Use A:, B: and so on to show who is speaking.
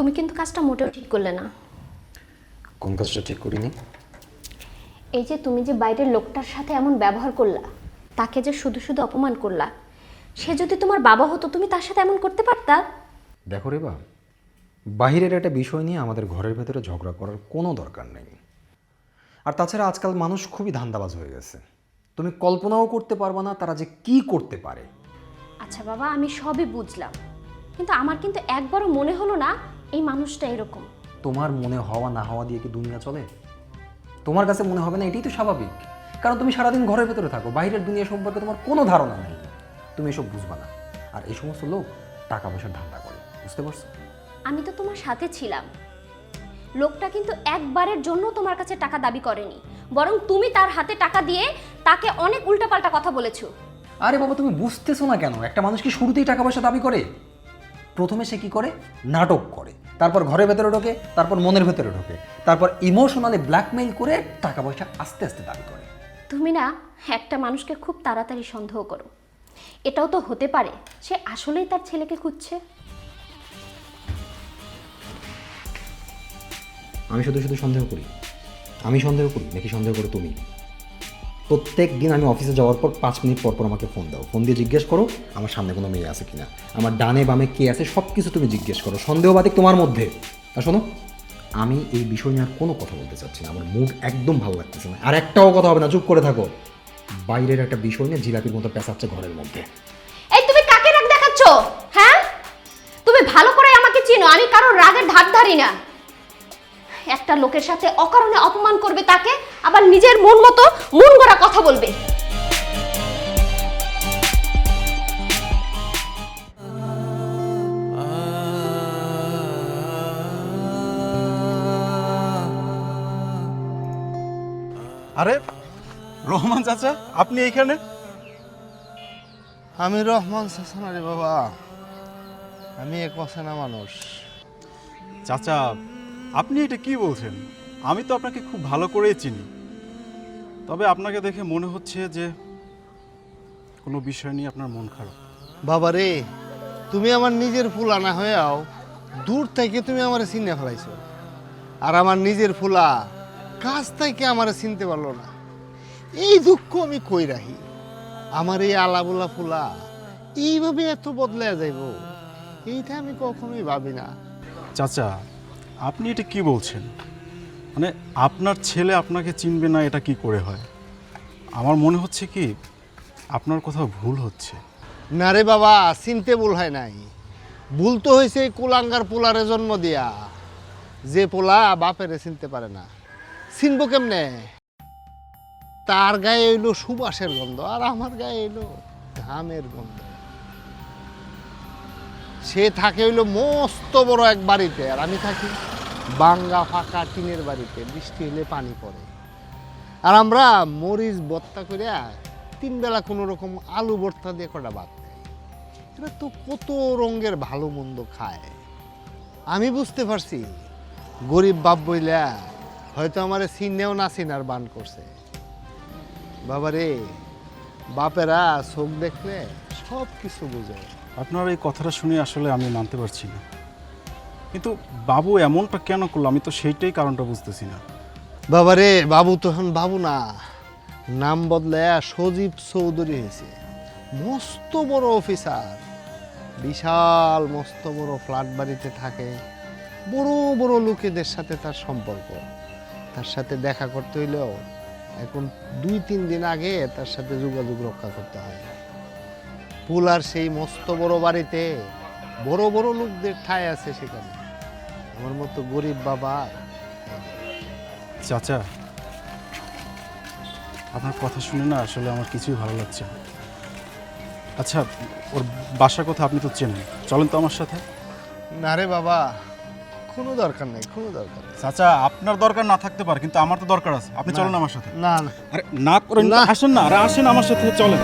A: তুমি কিন্তু কাজটা মোটেও ঠিক করলে না।
B: কোন কাজটা ঠিক করিনি?
A: এই যে তুমি যে বাইরের লোকটার সাথে এমন ব্যবহার করলা তাকে যে শুধু শুধু অপমান করলা সে যদি তোমার বাবা হতো তুমি তার সাথে এমন করতে পারতা?
B: দেখো রে বা বাহিরের একটা বিষয় নিয়ে আমাদের ঘরের ভেতরে ঝগড়া করার কোনো দরকার নেই। আর তাছাড়া আজকাল মানুষ খুবই ধান্দাবাজ হয়ে গেছে। তুমি কল্পনাও করতে পারবা না তারা যে কি করতে পারে।
A: আচ্ছা বাবা আমি সবই বুঝলাম। কিন্তু আমার কিন্তু একবারও মনে হলো না এই মানুষটা এরকম।
B: তোমার মনে হওয়া না হওয়া দিয়ে কি দুনিয়া চলে? তোমার কাছে মনে হবে না এটাই তো স্বাভাবিক। কারণ তুমি সারাদিন ঘরের ভেতরে থাকো বাইরের দুনিয়া সম্পর্কে তোমার কোনো ধারণা নেই। তুমি এসব বুঝবা না। আর এই সমস্ত লোক টাকা পয়সার ধান্দা করে বুঝতে পারছ?
A: আমি তো তোমার সাথে ছিলাম। লোকটা কিন্তু একবারের জন্য তোমার কাছে টাকা দাবি করেনি। বরং তুমি তার হাতে টাকা দিয়ে তাকে অনেক উল্টাপাল্টা কথা বলেছ।
B: আরে বাবা তুমি বুঝতেছো না কেন? একটা মানুষ কি শুরুতেই টাকা পয়সা দাবি করে? প্রথমে সে কি করে? নাটক করে। তারপর ঘরের ভেতরে ঢোকে তারপর মনের ভেতরে ঢোকে। তারপর ইমোশনালি ব্ল্যাকমেইল করে টাকা পয়সা আস্তে আস্তে দাবি করে।
A: তুমি না একটা মানুষকে খুব তাড়াতাড়ি সন্দেহ করো। এটাও তো হতে পারে সে আসলেই তার ছেলেকে খুঁজছে।
B: আমি শুধু শুধু সন্দেহ করি। আমি সন্দেহ করি নাকি সন্দেহ করো তুমি? প্রত্যেক দিন আমি অফিসে যাওয়ার পর পাঁচ মিনিট পর পর আমাকে ফোন দাও। ফোন দিয়ে জিজ্ঞেস করো, আমার সামনে কোনো মেয়ে আছে কিনা? আমার ডানে বামে কে আছে? সব কিছু তুমি জিজ্ঞেস করো। সন্দেহবাদী তোমার মধ্যে। আর শোনো, আমি এই বিষয় নিয়ে আর কোনো কথা বলতে চাচ্ছি না। আমার মুড একদম ভালো লাগতেছে না। আর একটাও কথা হবে না, চুপ করে থাকো। বাইরের একটা বিষয় নিয়ে জিলাপির মতো পেঁচাচ্ছে ঘরের মধ্যে।
A: এই তুমি কাকে রাগ দেখাচ্ছ? হ্যাঁ? তুমি ভালো করে আমাকে চিনো। আমি কারোর রাগের ধার ধারি না। একটা লোকের সাথে অকারণে অপমান করবে তাকে আবার নিজের মন মতো মন গড়া কথা বলবে।
C: আরে রহমান চাচা আপনি এইখানে?
D: আমি রহমান সাসানা রে বাবা। আমি এক না মানুষ।
C: চাচা আপনি এটা কি বলছেন? আমি তো আপনাকে খুব ভালো করেই চিনি। তবে আপনাকে দেখে মনে হচ্ছে যে কোনো বিষয় নিয়ে আপনার মন খারাপ।
D: বাবা রে তুমি আমার নিজের ফুলা না হয়েও দূর থেকে তুমি আমার চিনে ফেলাইছো। আর আমার নিজের ফুলা কাছ থেকে আমার চিনতে পারল না। এই দুঃখ আমি কই রাখি? আমার এই আলাবুলা ফুলা এইভাবে এত বদলে যাইব? এইটা আমি কখনোই ভাবি না।
C: চাচা আপনি এটা কি বলছেন? মানে আপনার ছেলে আপনাকে চিনবে না এটা কি করে হয়? আমার মনে হচ্ছে কি, আপনার কোথাও ভুল হচ্ছে।
D: না রে বাবা, চিনতে ভুল হয় নাই। ভুল তো হয়েছে এই কুলাঙ্গার পোলারে জন্ম দিয়া। যে পোলা বাপেরে চিনতে পারে না। চিনবো কেমনে? তার গায়ে এলো সুবাসের গন্ধ আর আমার গায়ে এলো ঘামের গন্ধ। সে থাকে হইল মস্ত বড় এক বাড়িতে, আর আমি থাকি বাঙ্গা ফাঁকা টিনের বাড়িতে, বৃষ্টি হলে পানি পড়ে। আর আমরা মরিচ বত্তা করে তিন বেলা কোনো রকম আলু ভর্তা দিয়ে কটা ভাত খাই। এরা তো কত রঙের ভালো মন্দ খায়। আমি বুঝতে পারছি, গরিব বাপ বইলা হয়তো আমার চিনেও না চিনার বান করছে। বাবারে, বাপেরা চোখ দেখলে সব কিছু বুঝে।
C: আপনার এই কথাটা শুনে আসলে আমি মানতে পারছি না। কিন্তু বাবু এমনটা কেন করল? আমি তো সেইটাই কারণটা বুঝতেছি না।
D: বাবারে, বাবু তখন বাবু না। নাম বদলায় সজীব চৌধুরী হয়েছে। মস্ত বড় অফিসার। বিশাল মস্ত বড় ফ্ল্যাট বাড়িতে থাকে। বড় বড় লোকেদের সাথে তার সম্পর্ক। তার সাথে দেখা করতে হইলেও এখন দুই তিন দিন আগে তার সাথে যোগাযোগ রক্ষা করতে হয়। পুলার সেই মস্ত বড় বাড়িতে বড় বড় লোকদের ঠাঁই আছে সেখানে। আমার মতো গরিব বাবা।
C: চাচা আপনার কথা শুনে না আসলে আমার কিছুই ভালো লাগছে না। আচ্ছা ওর বাসা কথা আপনি তো চেনেন। চলেন তো আমার সাথে।
D: না রে বাবা কোনো দরকার নেই কোনো দরকার নেই।
C: চাচা আপনার দরকার না থাকতে পারে কিন্তু আমার তো দরকার আছে। আপনি চলেন আমার সাথে।
D: না না।
C: আরে না করেন
D: না।
C: আসেন না আরে আসেন আমার সাথে চলেন।